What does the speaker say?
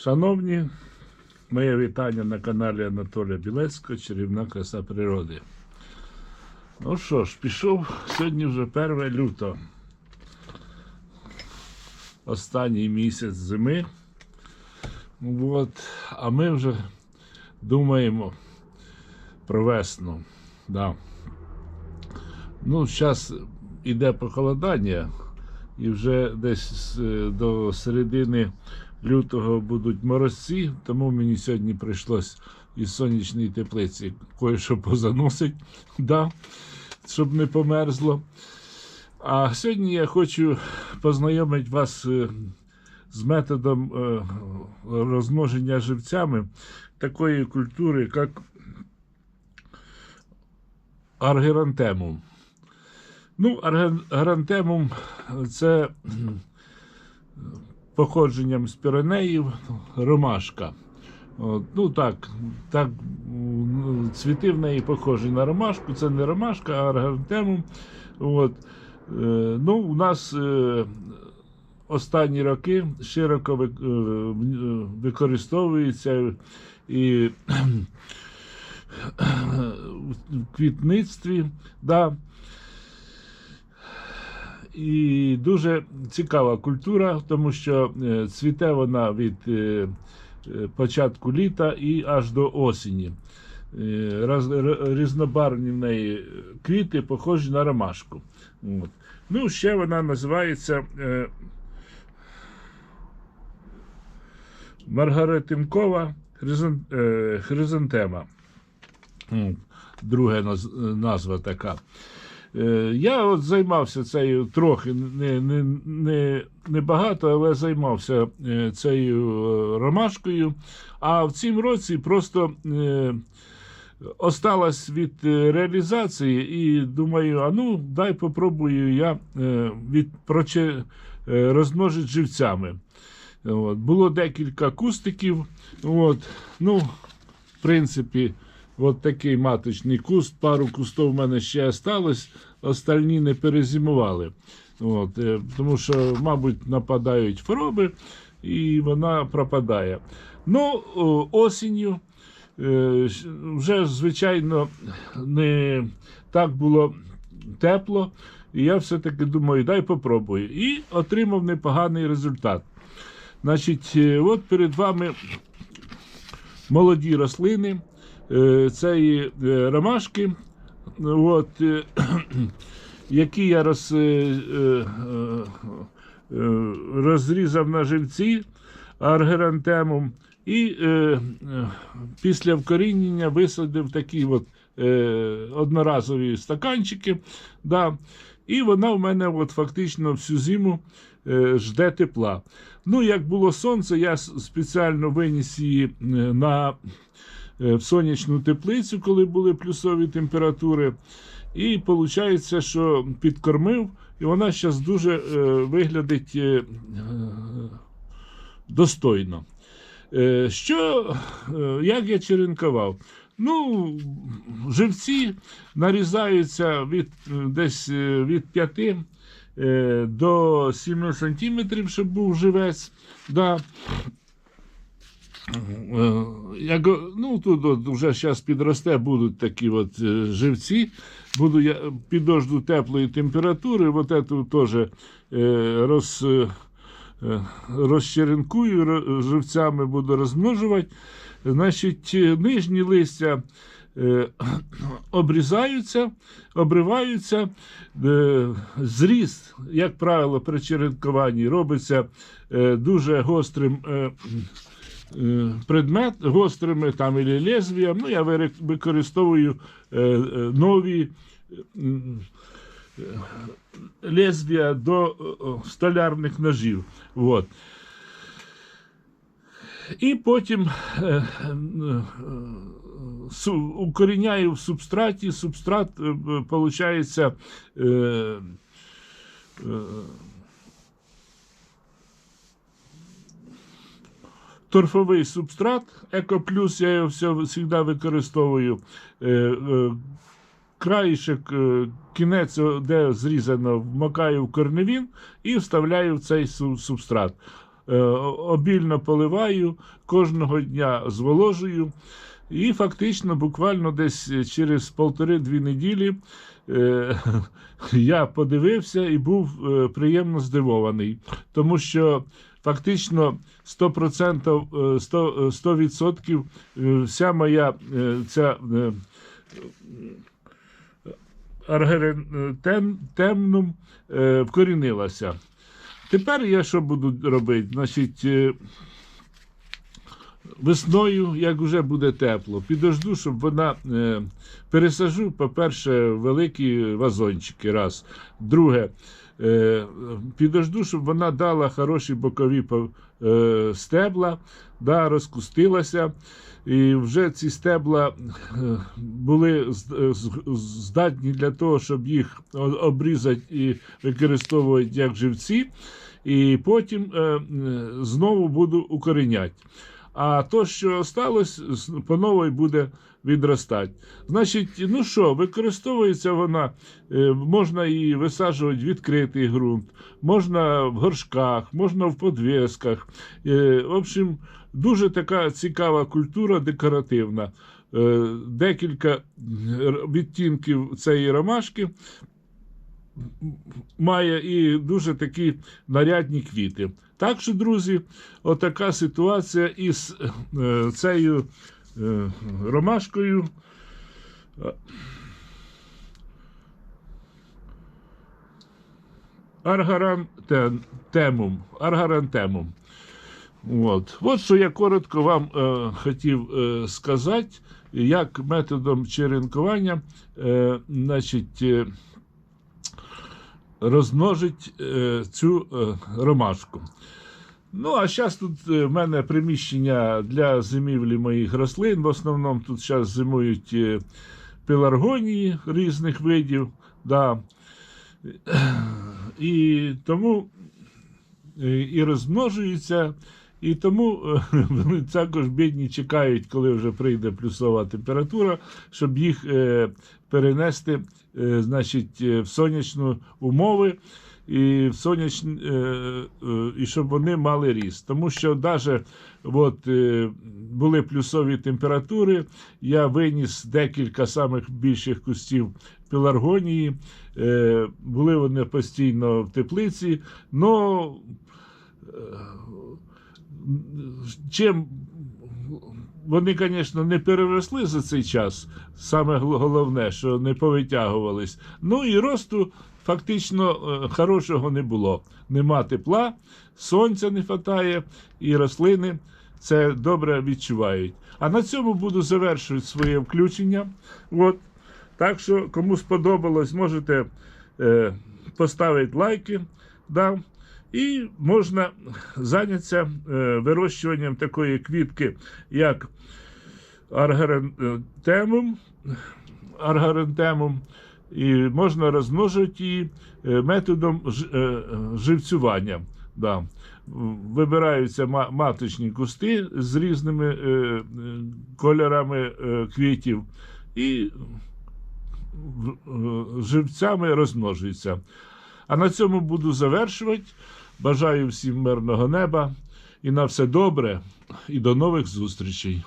Шановні, моє вітання на каналі Анатолія Білецького, Чарівна краса природи. Ну що ж, пішов сьогодні вже 1 лютого. Останній місяць зими. От, а ми вже думаємо про весну. Да. Ну, зараз іде похолодання, і вже десь до середини лютого будуть морозці, тому мені сьогодні прийшлось із сонячної теплиці кое-що позаносить, да, щоб не померзло. А сьогодні я хочу познайомити вас е, з методом е, розмноження живцями такої культури, як аргерантемум. Ну, аргерантемум це походженням з Піренеїв ромашка. От, ну так, так, м, цвіти в неї похожі на ромашку. Це не ромашка, а аргентемум. От, е, ну, у нас е, останні роки широко ви- е, е, використовується і в квітництві. Да. І дуже цікава культура, тому що е, цвіте вона від е, е, початку літа і аж до осені. Різнобарвні в неї квіти похожі на ромашку. От. Ну, ще вона називається е, хризантема. Друга назва така. Е, Я от займався цією трохи не, не, не, не багато, але займався е, цією е, ромашкою. А в цім році просто е, осталась від реалізації, і думаю, а ну дай попробую я від проче, розмножити живцями. От. Було декілька кустиків. От. Ну, в принципі, от такий маточний куст. Пару кустів в мене ще осталось, остальні не перезимували. От. е, Тому що, мабуть, нападають хвороби, і вона пропадає. Ну, осінню. е, Вже, звичайно, не так було тепло, і я все-таки думаю, дай попробую. І отримав непоганий результат. Значить, е, от перед вами молоді рослини цієї е, ромашки, от, е, які я роз, е, е, е, розрізав на живці аргерантемом, і е, е, після вкорінення висадив такі от, е, одноразові стаканчики. Да, і вона в мене от, фактично всю зиму е, жде тепла. Ну, як було сонце, я спеціально виніс її е, на е, в сонячну теплицю, коли були плюсові температури. І виходить, що підкормив, і вона зараз дуже е, виглядить е, е, достойно. Е, що, е, як я черенкував? Ну, живці нарізаються від е, десь е, від 5 е, до 7 сантиметрів, щоб був живець. Да. Е, Як, ну, тут вже зараз підросте, будуть такі от е, живці. Буду я підожду теплої температури, от эту теж е, роз, розчеренкую живцями, буду розмножувати. Значить, нижні листя обрізаються, обриваються. Зріст, як правило, при черенкуванні робиться дуже гострим. Е, Предмет гострими там і лезвіям. Ну, я використовую е, е, нові лезвія до столярних ножів. Вот. І потім укоріняю в субстраті. Субстрат, виходить, е, е, торфовий субстрат, екоплюс, я його завжди використовую. Е, е, краєшок, е, кінець, де зрізано, вмикаю в корневін і вставляю в цей субстрат. обільно поливаю, кожного дня зволожую. І фактично, буквально десь через полтори-дві неділі е, я подивився і був е, приємно здивований, тому що фактично 100%, е, 100%, е, 100% е, вся моя е, ця е, е, вкорінилася. Тепер я що буду робити? Значить, весною, як вже буде тепло, підожду, щоб вона пересажу, по-перше, великі вазончики. Раз. Друге, підожду, щоб вона дала хороші бокові е, стебла, да, розкустилася. І вже ці стебла е, були е, здатні для того, щоб їх обрізати і використовувати як живці. І потім е, е, знову буду укореняти. А то, що сталося, по новій буде відростати. Значить, ну що, використовується вона, е, можна її висаджувати в відкритий ґрунт, можна в горшках, можна в подвесках. Е, В общем, дуже така цікава культура декоративна. Е, Декілька відтінків цієї ромашки має і дуже такі нарядні квіти. Так що, друзі, отака ситуація із е, е, ромашкою. Аргарантемум. Аргарантемум. От. От що я коротко вам е, хотів е, сказати, як методом черенкування е, значить, е, розмножить е, цю е, ромашку. Ну, а зараз тут е, в мене приміщення для зимівлі моїх рослин. В основному тут зараз зимують пеларгонії різних видів. Да. І тому і розмножуються, і тому е, вони також бідні чекають, коли вже прийде плюсова температура, щоб їх е, перенести е, значить, в сонячні умови. І в сонячні, і щоб вони мали ріст. Тому що навіть от, були плюсові температури, я виніс декілька самих більших кустів пеларгонії, е, були вони постійно в теплиці. Но чим вони, звісно, не переросли за цей час. Саме головне, що не повитягувались. Ну і росту фактично е, хорошого не було. Нема тепла, сонця не вистачає, і рослини це добре відчувають. А на цьому буду завершувати своє включення. От. Так що, кому сподобалось, можете е, поставити лайки. Да? І можна зайнятися е, вирощуванням такої квітки, як аргарентемум, аргарентемум, і можна розмножити її е, методом е, живцювання. Да. Вибираються маточні кусти з різними кольорами квітів і живцями розмножуються. А на цьому буду завершувати. Бажаю всім мирного неба і на все добре, і до нових зустрічей.